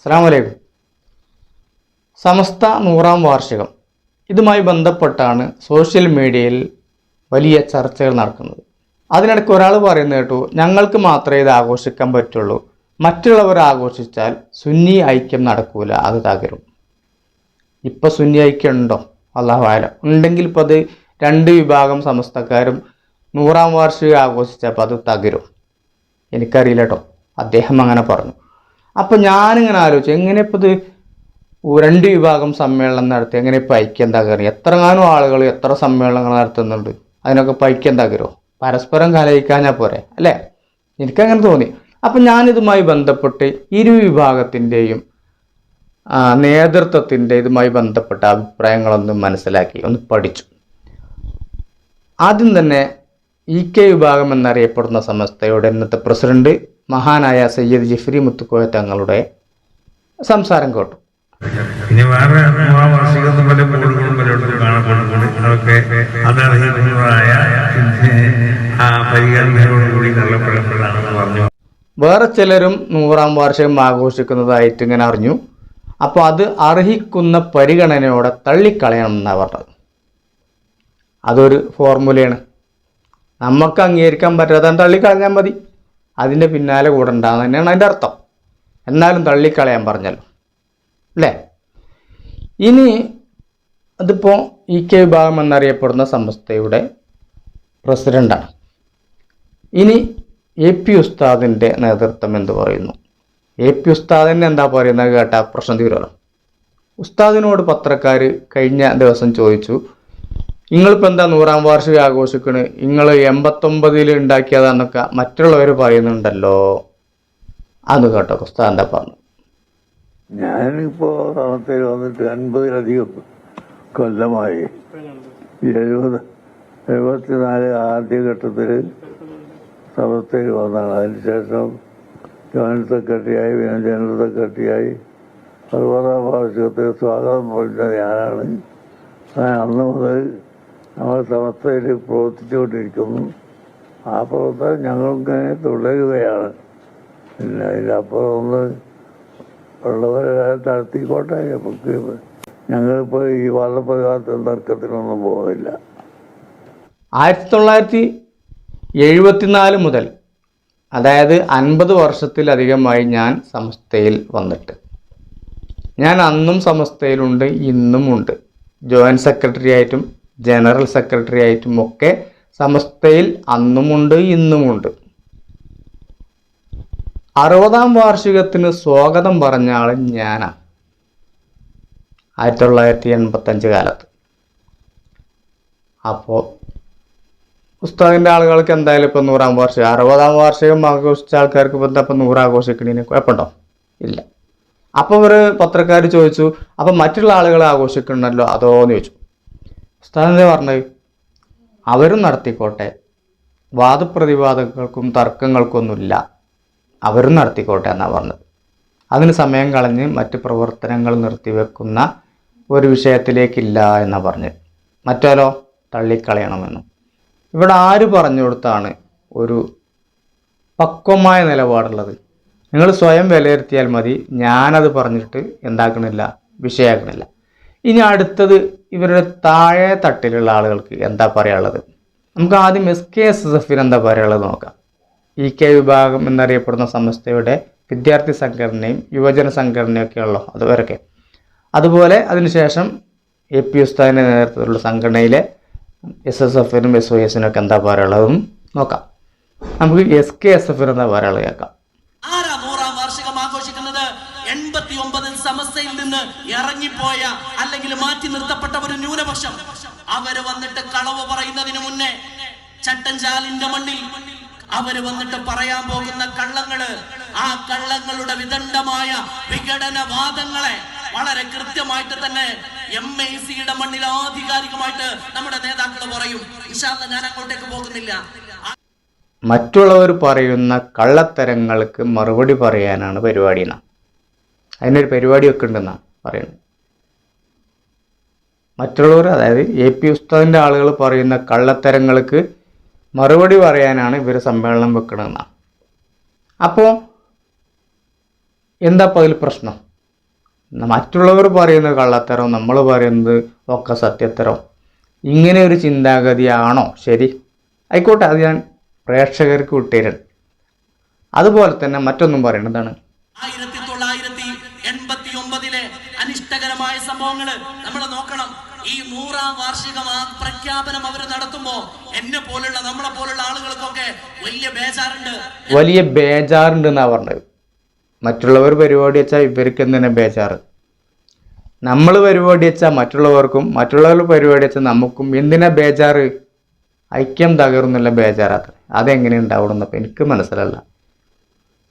അസ്സാം വലൈക്കും സമസ്ത നൂറാം വാർഷികം. ഇതുമായി ബന്ധപ്പെട്ടാണ് സോഷ്യൽ മീഡിയയിൽ വലിയ ചർച്ചകൾ നടക്കുന്നത്. അതിനിടയ്ക്ക് ഒരാൾ പറയുന്നത് കേട്ടു ഞങ്ങൾക്ക് മാത്രമേ ഇത് ആഘോഷിക്കാൻ പറ്റുള്ളൂ. മറ്റുള്ളവർ ആഘോഷിച്ചാൽ സുന്നി ഐക്യം നടക്കൂല അത് തകരും. ഇപ്പോൾ സുന്നി ഐക്യം ഉണ്ടോ? അള്ളാഹു ഉണ്ടെങ്കിൽ ഇപ്പോൾ അത് രണ്ട് വിഭാഗം സമസ്തക്കാരും നൂറാം വാർഷികം ആഘോഷിച്ചപ്പോൾ അത് തകരും. എനിക്കറിയില്ല കേട്ടോ. അദ്ദേഹം അങ്ങനെ പറഞ്ഞു. അപ്പം ഞാനിങ്ങനെ ആലോചിച്ചു എങ്ങനെ ഇപ്പോൾ ഇത് രണ്ട് വിഭാഗം സമ്മേളനം നടത്തി എങ്ങനെ ഇപ്പൊ ഐക്യം തകറി എത്രങ്ങാനും ആളുകൾ എത്ര സമ്മേളനങ്ങൾ നടത്തുന്നുണ്ട്? അതിനൊക്കെ ഇപ്പം ഐക്യം തകരുമോ പരസ്പരം കലയിക്കാഞ്ഞാൽ പോരെ അല്ലേ? എനിക്കങ്ങനെ തോന്നി. അപ്പം ഞാനിതുമായി ബന്ധപ്പെട്ട് ഇരു വിഭാഗത്തിന്റെയും നേതൃത്വത്തിന്റെ ഇതുമായി ബന്ധപ്പെട്ട അഭിപ്രായങ്ങളൊന്നും മനസ്സിലാക്കി ഒന്ന് പഠിച്ചു. ആദ്യം തന്നെ ഇ കെ വിഭാഗം എന്നറിയപ്പെടുന്ന സംസ്ഥയുടെ ഇന്നത്തെ പ്രസിഡന്റ് മഹാനായ സയ്യിദ് ജിഫ്രി മുത്തുക്കോയ തങ്ങളുടെ സംസാരം കേട്ടു. ഇനി വേറെ പല പലയിടത്തും കാണപ്പെടുന്നുണ്ട് അതൊക്കെ ആ പരിഗണനയോടുകൂടി തള്ളപ്പെടപ്പെടാണെന്ന് പറഞ്ഞു. വേറെ ചിലരും നൂറാം വാർഷികം ആഘോഷിക്കുന്നതായിട്ട് ഇങ്ങനെ അറിഞ്ഞു. അപ്പോൾ അത് അർഹിക്കുന്ന പരിഗണനയോടെ തള്ളിക്കളയണം എന്നാണ് പറഞ്ഞത്. അതൊരു ഫോർമുലയാണ്. നമുക്ക് അംഗീകരിക്കാൻ പറ്റാതെ തള്ളിക്കളഞ്ഞാൽ മതി. അതിന്റെ പിന്നാലെ കൂടെ ഉണ്ടാകുന്ന തന്നെയാണ് അതിന്റെ അർത്ഥം. എന്നാലും തള്ളിക്കളയാൻ പറഞ്ഞല്ലോ. അല്ലേ? ഇനി അതിപ്പോൾ ഇ കെ വിഭാഗം എന്നറിയപ്പെടുന്ന സംസ്ഥയുടെ പ്രസിഡന്റാണ് ഇനി എ പി ഉസ്താദിന്റെ നേതൃത്വം എന്ത് പറയുന്നു? എ പി ഉസ്താദിനെ എന്താ പറയുന്നത് കേട്ടാൽ പ്രശ്നം തീരുമല്ലോ ഉസ്താദിനോട് പത്രക്കാർ കഴിഞ്ഞ ദിവസം ചോദിച്ചു നിങ്ങളിപ്പോൾ എന്താ നൂറാം വാർഷികം ആഘോഷിക്കണ്? നിങ്ങൾ എൺപത്തൊമ്പതിൽ ഉണ്ടാക്കിയതാണെന്നൊക്കെ മറ്റുള്ളവർ പറയുന്നുണ്ടല്ലോ. അത് കേട്ടോ എന്താ പറഞ്ഞു ഞാനിപ്പോ സമസ്തയിൽ വന്നിട്ട് അൻപതിലധികം കൊല്ലമായി. എഴുപത് എഴുപത്തിനാല് ആദ്യഘട്ടത്തിൽ സമസ്തയിൽ വന്നതാണ്. അതിനുശേഷം ജോയിന്റ് സെക്രട്ടറിയായി പിന്നെ ജനറൽ സെക്രട്ടറിയായി. അറുപതാം വാർഷികത്തിൽ സ്വാഗതം പറഞ്ഞ ഞാനാണ്. അന്ന് മുതൽ നമ്മൾ സമസ്തയിൽ പ്രവർത്തിച്ചുകൊണ്ടിരിക്കുന്നു. ആ പ്രവർത്തനം ഞങ്ങളിങ്ങനെ തുടരുകയാണ്. പിന്നെ അതിലപ്പുറം ഒന്ന് ഉള്ളവരെ നടത്തിക്കോട്ടെ നമുക്ക് ഞങ്ങളിപ്പോൾ ഈ വള്ളപ്രകാരത്തെ തർക്കത്തിനൊന്നും പോകുന്നില്ല ആയിരത്തി തൊള്ളായിരത്തി എഴുപത്തിനാല് മുതൽ അതായത് അൻപത് വർഷത്തിലധികമായി ഞാൻ സമസ്തയിൽ വന്നിട്ട്. ഞാൻ അന്നും സമസ്തയിലുണ്ട് ഇന്നുമുണ്ട്. ജോയിന്റ് സെക്രട്ടറി ആയിട്ടും ജനറൽ സെക്രട്ടറി ആയിട്ടും ഒക്കെ സംസ്ഥയിൽ അന്നുമുണ്ട് ഇന്നുമുണ്ട്. അറുപതാം വാർഷികത്തിന് സ്വാഗതം പറഞ്ഞ ആൾ ഞാനാണ് ആയിരത്തി തൊള്ളായിരത്തി എൺപത്തഞ്ച് കാലത്ത്. അപ്പോൾ പുസ്തകത്തിന്റെ ആളുകൾക്ക് എന്തായാലും ഇപ്പം നൂറാം വാർഷികം അറുപതാം വാർഷികം ആഘോഷിച്ച ആൾക്കാർക്ക് ഇപ്പം എന്താ ഇപ്പം നൂറ് ആഘോഷിക്കണതിന് കുഴപ്പമുണ്ടോ? ഇല്ല. അപ്പോൾ ഒരു പത്രക്കാർ ചോദിച്ചു അപ്പം മറ്റുള്ള ആളുകളെ ആഘോഷിക്കണമല്ലോ? അതോന്ന് ചോദിച്ചു. എന്താ പറഞ്ഞത് അവരും നടത്തിക്കോട്ടെ. വാദപ്രതിവാദങ്ങൾക്കും തർക്കങ്ങൾക്കൊന്നുമില്ല. അവരും നടത്തിക്കോട്ടെ എന്നാണ് പറഞ്ഞത്. അതിന് സമയം കളഞ്ഞ് മറ്റ് പ്രവർത്തനങ്ങൾ നിർത്തിവെക്കുന്ന ഒരു വിഷയത്തിലേക്കില്ല എന്നാണ് പറഞ്ഞത്. മറ്റാലോ തള്ളിക്കളയണമെന്നും. ഇവിടെ ആര് പറഞ്ഞു കൊടുത്താണ് ഒരു പക്വമായ നിലപാടുള്ളത്? നിങ്ങൾ സ്വയം വിലയിരുത്തിയാൽ മതി. ഞാനത് പറഞ്ഞിട്ട് എന്താക്കണില്ല വിഷയമാക്കണില്ല ഇനി അടുത്തത് ഇവരുടെ താഴെ തട്ടിലുള്ള ആളുകൾക്ക് എന്താ പറയാനുള്ളത്? നമുക്ക് ആദ്യം എസ് കെ എസ് എസ് എഫിന് എന്താ പറയാനുള്ളത് നോക്കാം. ഇ കെ വിഭാഗം എന്നറിയപ്പെടുന്ന സംസ്ഥയുടെ വിദ്യാർത്ഥി സംഘടനയും യുവജന സംഘടനയും ഒക്കെ ഉള്ളു? അതുവരൊക്കെ അതുപോലെ അതിനുശേഷം എ പി ഉസ്താദിന്റെ നേതൃത്വത്തിലുള്ള സംഘടനയിലെ എസ് എസ് എഫിനും എസ് ഒ എസിനും ഒക്കെ എന്താ പറയാനുള്ളതും നോക്കാം. നമുക്ക് എസ് കെ എസ് എഫിന് എന്താ പറയാനുള്ളത് കേൾക്കാം ആരാ നൂറാം വാർഷികം ആഘോഷിക്കുന്നത് എൺപത്തി ഒമ്പതിൽ സമസ്തയിൽ നിന്ന് ഇറങ്ങിപ്പോയ അല്ലെങ്കിൽ മാറ്റി നിർത്തപ്പെട്ട ഒരു ന്യൂനപക്ഷം അവർ വന്നിട്ട് കളവ് പറയുന്നതിന് മുന്നേ ചട്ടഞ്ചാലിന്റെ മണ്ണിൽ അവർ വന്നിട്ട് പറയാൻ പോകുന്ന കള്ളങ്ങൾ ആ കള്ളങ്ങളുടെ വിദണ്ഡമായ വിഘടനവാദങ്ങളെ വളരെ കൃത്യമായിട്ട് തന്നെ എം ഐ സിയുടെ മണ്ണിൽ ആധികാരികമായിട്ട് നമ്മുടെ നേതാക്കൾ പറയും. ഇഷാല്ല ഞാൻ അങ്ങോട്ടേക്ക് പോകുന്നില്ല. മറ്റുള്ളവർ പറയുന്ന കള്ളത്തരങ്ങൾക്ക് മറുപടി പറയാനാണ് പരിപാടി എന്നാണ് അതിനൊരു പരിപാടിയൊക്കെ ഉണ്ടെന്നാണ് പറയുന്നത്. മറ്റുള്ളവർ അതായത് എ പി ഉസ്താദിന്റെ ആളുകൾ പറയുന്ന കള്ളത്തരങ്ങൾക്ക് മറുപടി പറയാനാണ് ഇവർ സമ്മേളനം വെക്കണമെന്നാണ് അപ്പോൾ എന്താ അതിൽ പ്രശ്നം? മറ്റുള്ളവർ പറയുന്ന കള്ളത്തരം നമ്മൾ പറയുന്നത് ഒക്കെ സത്യത്തരം. ഇങ്ങനെ ഒരു ചിന്താഗതിയാണോ? ശരി. ആയിക്കോട്ടെ അത് ഞാൻ പ്രേക്ഷകർക്ക് വിട്ടുതരണം അതുപോലെ തന്നെ മറ്റൊന്നും പറയേണ്ടതാണ്. ആയിരത്തി തൊള്ളായിരത്തി എൺപത്തി ഒമ്പതിലെ അനിഷ്ടകരമായ നോക്കണം ഈ വാർഷിക പ്രഖ്യാപനം അവർ നടത്തുമ്പോ എന്നെ പോലുള്ള നമ്മളെ പോലുള്ള ആളുകൾക്കൊക്കെ വലിയ ബേജാറുണ്ട്. വലിയ ബേജാറുണ്ട് എന്നാ പറഞ്ഞത്. മറ്റുള്ളവർ പരിപാടി വെച്ചാൽ ഇവർക്ക് തന്നെ ബേജാറ്? നമ്മൾ പരിപാടി വെച്ചാൽ മറ്റുള്ളവർക്കും മറ്റുള്ളവർ പരിപാടി വെച്ചാൽ നമുക്കും എന്തിനാ ബേജാറ്? ഐക്യം തകർന്നുള്ള ബേജാറാത്ര. അതെങ്ങനെ ഉണ്ടാവണമെന്നപ്പോൾ എനിക്ക് മനസ്സിലല്ല.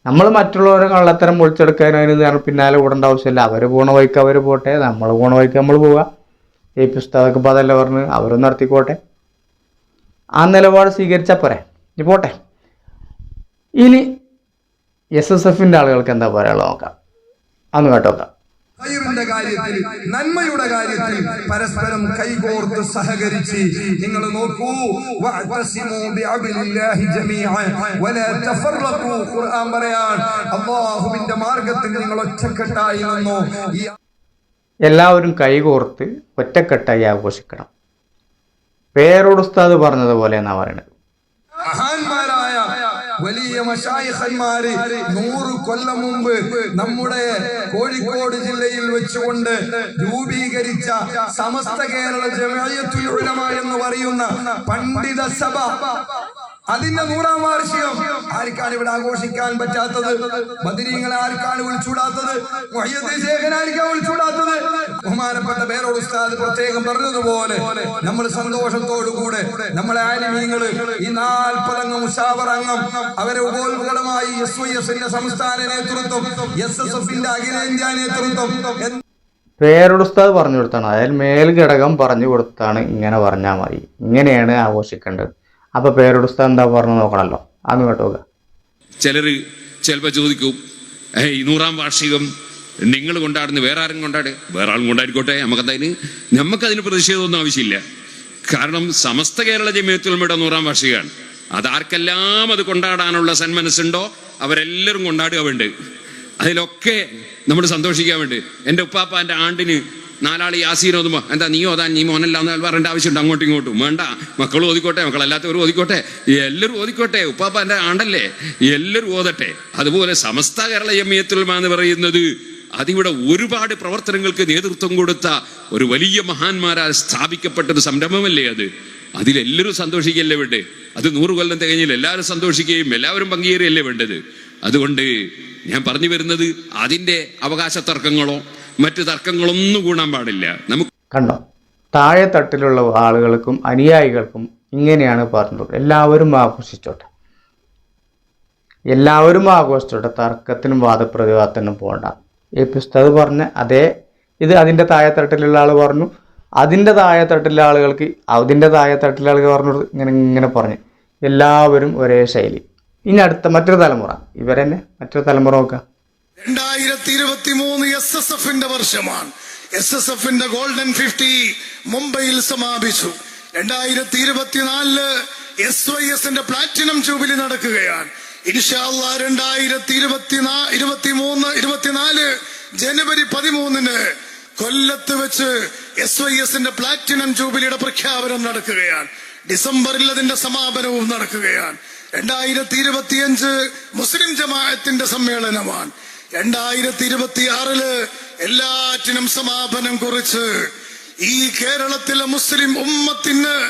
നമ്മൾ മറ്റുള്ളവരെ കള്ളത്തരം പൊളിച്ചെടുക്കാൻ അതിന് പിന്നാലെ കൂടേണ്ട ആവശ്യമില്ല. അവർ പോണ വഴിക്ക് അവർ പോട്ടെ നമ്മൾ പോണ വഴിക്ക് നമ്മൾ പോവുക ഈ പുസ്തകമൊക്കെ ഇപ്പോൾ അതല്ല പറഞ്ഞ്? അവരും നടത്തിക്കോട്ടെ. ആ നിലപാട് സ്വീകരിച്ചാൽ പോരെ. ഇനി പോട്ടെ. ഇനി എസ് എസ് എഫിന്റെ ആളുകൾക്ക് എന്താ പറയാനുള്ളത് നോക്കാം. അന്ന് കേട്ടോക്കാം ഹൈറിന്റെ കാര്യത്തിൽ നന്മയുടെ കാര്യത്തിൽ പരസ്പരം കൈകോർത്ത് സഹകരിച്ച് നിങ്ങൾ നോക്കൂ ഖുർആൻ പറയാൻ. അല്ലാഹുവിന്റെ മാർഗത്തിൽ നിങ്ങൾ ഒറ്റക്കെട്ടായി ഈ എല്ലാവരും കൈകോർത്ത് ഒറ്റക്കെട്ടായി ആഘോഷിക്കണം. പേരോട് ഉസ്താദ് പറഞ്ഞതുപോലെ എന്നാ പറയണത്. മഹാന്മാരായ വലിയ മഷായിഹന്മാര് നൂറ് കൊല്ലം മുമ്പ് നമ്മുടെ കോഴിക്കോട് ജില്ലയിൽ വെച്ചുകൊണ്ട് രൂപീകരിച്ച സമസ്ത കേരള ജമയത്തുൽ ഉലമ എന്ന് പറയുന്ന പണ്ഡിത സഭ. അതിന്റെ നൂറാം വാർഷികം ആർക്കാണ് ഇവിടെ ആഘോഷിക്കാൻ പറ്റാത്തത്? ബദിരീങ്ങളെ ആർക്കാണ് വിളിച്ചൂടാത്തത് മുഹയ്യദ്ദീൻ ശേഖൻ ആർക്കാണ് വിളിച്ചൂടാത്തത് ബഹുമാനപ്പെട്ട പേരോട് ഉസ്താദ് പ്രത്യേകം പറഞ്ഞതുപോലെ നമ്മൾ സന്തോഷത്തോടു കൂടെ നമ്മളെ ആലിമീങ്ങൾ ഈ നാൽപ്പതംഗം ഉഷാവർ അംഗം അവരെ ഉപോത്ബലമായി എസ് വൈ എസിന്റെ സംസ്ഥാന നേതൃത്വം എസ് എസ് എഫിന്റെ അഖിലേന്ത്യാ നേതൃത്വം പേരോട് ഉസ്താദ് പറഞ്ഞു കൊടുത്താണ്. അതായത് മേൽഘടകം പറഞ്ഞു കൊടുത്താണ് ഇങ്ങനെ പറഞ്ഞാൽ മതി. ഇങ്ങനെയാണ് ആഘോഷിക്കേണ്ടത്. അപ്പോൾ പേരോട് ഉസ്താദ് എന്താ പറഞ്ഞു നോക്കണല്ലോ. അന്ന് കേട്ടോ ചിലർ ചിലപ്പോൾ ചോദിക്കും ഏയ് നൂറാം വാർഷികം നിങ്ങൾ കൊണ്ടാടുന്നു വേറെ ആരും കൊണ്ടാട്? വേറെ ആളും കൊണ്ടാടിക്കോട്ടെ നമുക്കതിന് നമുക്കതിന് പ്രതിഷേധമൊന്നും ആവശ്യമില്ല. കാരണം സമസ്ത കേരള ജമിയത്തുൽമയുടെ നൂറാം വാർഷികമാണ്. അതാർക്കെല്ലാം അത് കൊണ്ടാടാനുള്ള സന്മനസ്സുണ്ടോ? അവരെല്ലാവരും കൊണ്ടാടുക വേണ്ട. അതിലൊക്കെ നമ്മൾ സന്തോഷിക്കാൻ വേണ്ടി. എന്റെ ഉപ്പാപ്പ എന്റെ ആണ്ടിന് നാലാൾ യാസീൻ ഓതുമ്പോൾ എന്താ നീ ഓതാൻ? നീ മോനല്ല എന്ന് പറയേണ്ട ആവശ്യമുണ്ട്. അങ്ങോട്ടും ഇങ്ങോട്ടും. വേണ്ട. മക്കളും ഓതിക്കോട്ടെ മക്കളല്ലാത്തവർ ഓതിക്കോട്ടെ. എല്ലാവരും ഓതിക്കോട്ടെ. ഉപ്പാപ്പാന്റെ ആണ്ടല്ലേ. എല്ലാവരും ഓതട്ടെ. അതുപോലെ സമസ്ത കേരള ജമിയത്തുൽമ എന്ന് പറയുന്നത് അതിവിടെ ഒരുപാട് പ്രവർത്തനങ്ങൾക്ക് നേതൃത്വം കൊടുത്ത ഒരു വലിയ മഹാന്മാരാൽ സ്ഥാപിക്കപ്പെട്ട ഒരു സംരംഭമല്ലേ അത്? അതിലെല്ലാവരും സന്തോഷിക്കല്ലേ വേണ്ടേ? അത് നൂറ് കൊല്ലം തികഞ്ഞില്ല. എല്ലാവരും സന്തോഷിക്കുകയും എല്ലാവരും പങ്കുചേരുകയല്ലേ വേണ്ടത്? അതുകൊണ്ട് ഞാൻ പറഞ്ഞു വരുന്നത് അതിന്റെ അവകാശ തർക്കങ്ങളോ മറ്റു തർക്കങ്ങളൊന്നും കൂടാൻ പാടില്ല. നമുക്ക് കണ്ടോ? താഴെ തട്ടിലുള്ള ആളുകൾക്കും അനുയായികൾക്കും ഇങ്ങനെയാണ് പറഞ്ഞത്. എല്ലാവരും ആഘോഷിച്ചോട്ടെ. എല്ലാവരും ആഘോഷിച്ചോട്ടെ. തർക്കത്തിനും വാദപ്രതിവാദത്തിനും പോകണ്ട ഈ പുസ്തകം പറഞ്ഞ അതേ ഇത് അതിന്റെ താഴെത്തട്ടിലുള്ള ആൾ പറഞ്ഞു. അതിന്റെ താഴെത്തട്ടിലെ ആളുകൾക്ക് അതിന്റെ താഴെത്തട്ടിലെ ആളുകൾ പറഞ്ഞു ഇങ്ങനെ ഇങ്ങനെ പറഞ്ഞു. എല്ലാവരും ഒരേ ശൈലി. ഇനി അടുത്ത മറ്റൊരു തലമുറ. ഇവരെന്നെ മറ്റൊരു തലമുറ നോക്കാം. രണ്ടായിരത്തി ഇരുപത്തി മൂന്ന് എസ് എസ് എഫിന്റെ വർഷമാണ്. എസ് എസ് എഫിന്റെ ഗോൾഡൻ ഫിഫ്റ്റി മുംബൈയിൽ സമാപിച്ചു. രണ്ടായിരത്തി ഇരുപത്തിനാലിൽ എസ് വൈ എസിന്റെ പ്ലാറ്റിനം ജൂബിലി നടക്കുകയാണ്. ഇൻഷാല്ല രണ്ടായിരത്തി ഇരുപത്തിനാ ഇരുപത്തി മൂന്ന് ഇരുപത്തിനാല് ജനുവരി പതിമൂന്നിന് കൊല്ലത്ത് വെച്ച് എസ് വൈ എസിന്റെ പ്ലാറ്റിനം ജൂബിലിയുടെ പ്രഖ്യാപനം നടക്കുകയാണ്. ഡിസംബറിൽ അതിന്റെ സമാപനവും നടക്കുകയാണ്. രണ്ടായിരത്തി ഇരുപത്തിയഞ്ച് മുസ്ലിം ജമാഅത്തിന്റെ സമ്മേളനമാണ്. രണ്ടായിരത്തി ഇരുപത്തി ആറിൽ എല്ലാറ്റിനും സമാപനം കുറിച്ച് ഈ കേരളത്തിലെ മുസ്ലിം ഉമ്മത്തിന്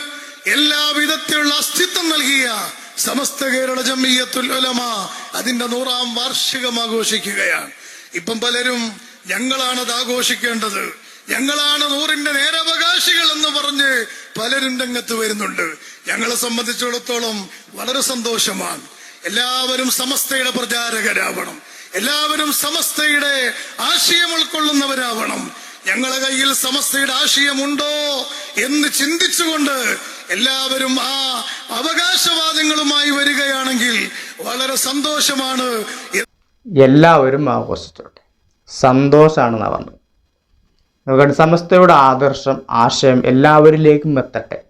എല്ലാവിധത്തിലുള്ള അസ്തിത്വം നൽകിയ സമസ്ത കേരള ജമ്മിയത്തുൽ ഉലമ അതിന്റെ നൂറാം വാർഷികം ആഘോഷിക്കുകയാണ്. ഇപ്പം പലരും ഞങ്ങളാണ് അത് ആഘോഷിക്കേണ്ടത്. ഞങ്ങളാണ് നൂറിന്റെ നേരവകാശികൾ എന്ന് പറഞ്ഞ് പലരും രംഗത്ത് വരുന്നുണ്ട്. ഞങ്ങളെ സംബന്ധിച്ചിടത്തോളം വളരെ സന്തോഷമാണ്. എല്ലാവരും സമസ്തയുടെ പ്രചാരകരാവണം. എല്ലാവരും സമസ്തയുടെ ആശയം ഉൾക്കൊള്ളുന്നവരാവണം. ഞങ്ങളുടെ കയ്യിൽ സമസ്തയുടെ ആശയമുണ്ടോ എന്ന് ചിന്തിച്ചുകൊണ്ട് എല്ലാവരും ആ അവകാശവാദങ്ങളുമായി വരികയാണെങ്കിൽ വളരെ സന്തോഷമാണ്. എല്ലാവരും ആഘോഷിച്ചോട്ടെ സന്തോഷമാണെന്നാണ് പറഞ്ഞത്. നോക്കട്ടെ സമസ്തയുടെ ആദർശം ആശയം എല്ലാവരിലേക്കും എത്തട്ടെ.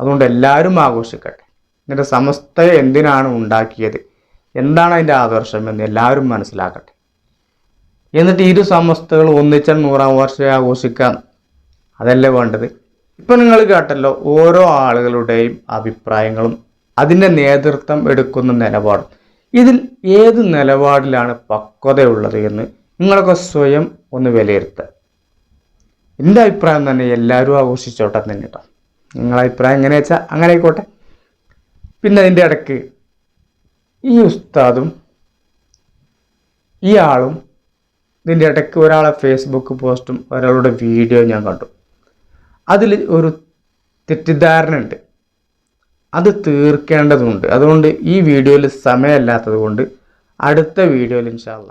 അതുകൊണ്ട് എല്ലാവരും ആഘോഷിക്കട്ടെ. എന്നിട്ട് സമസ്ത എന്തിനാണ് ഉണ്ടാക്കിയത്? എന്താണ് അതിന്റെ ആദർശം എന്ന് എല്ലാവരും മനസ്സിലാക്കട്ടെ. എന്നിട്ട് ഇരു സമസ്തകൾ ഒന്നിച്ചാൽ നൂറാം വർഷം ആഘോഷിക്കാം. അതല്ലേ വേണ്ടത്? ഇപ്പം നിങ്ങൾ കേട്ടല്ലോ ഓരോ ആളുകളുടെയും അഭിപ്രായങ്ങളും അതിന്റെ നേതൃത്വം എടുക്കുന്ന നിലപാടും. ഇതിൽ ഏത് നിലപാടിലാണ് പക്വതയുള്ളത് എന്ന് നിങ്ങളൊക്കെ സ്വയം ഒന്ന് വിലയിരുത്തുക. എന്റെ അഭിപ്രായം തന്നെ എല്ലാവരും ആഘോഷിച്ചോട്ടെ തന്നെ കേട്ടോ നിങ്ങളെ അഭിപ്രായം എങ്ങനെ വെച്ചാൽ അങ്ങനെ ആയിക്കോട്ടെ. പിന്നെ അതിന്റെ ഇടയ്ക്ക് ഈ ഉസ്താദും ഈ ആളും ഇതിന്റെ ഇടയ്ക്ക് ഒരാളെ ഫേസ്ബുക്ക് പോസ്റ്റും ഒരാളുടെ വീഡിയോ ഞാൻ കണ്ടു. അതിൽ ഒരു തെറ്റിദ്ധാരണ ഉണ്ട് അത് തീർക്കേണ്ടതുണ്ട്. അതുകൊണ്ട് ഈ വീഡിയോയിൽ സമയമില്ലാത്തത് കൊണ്ട് അടുത്ത വീഡിയോയിൽ ഇൻഷാല്ല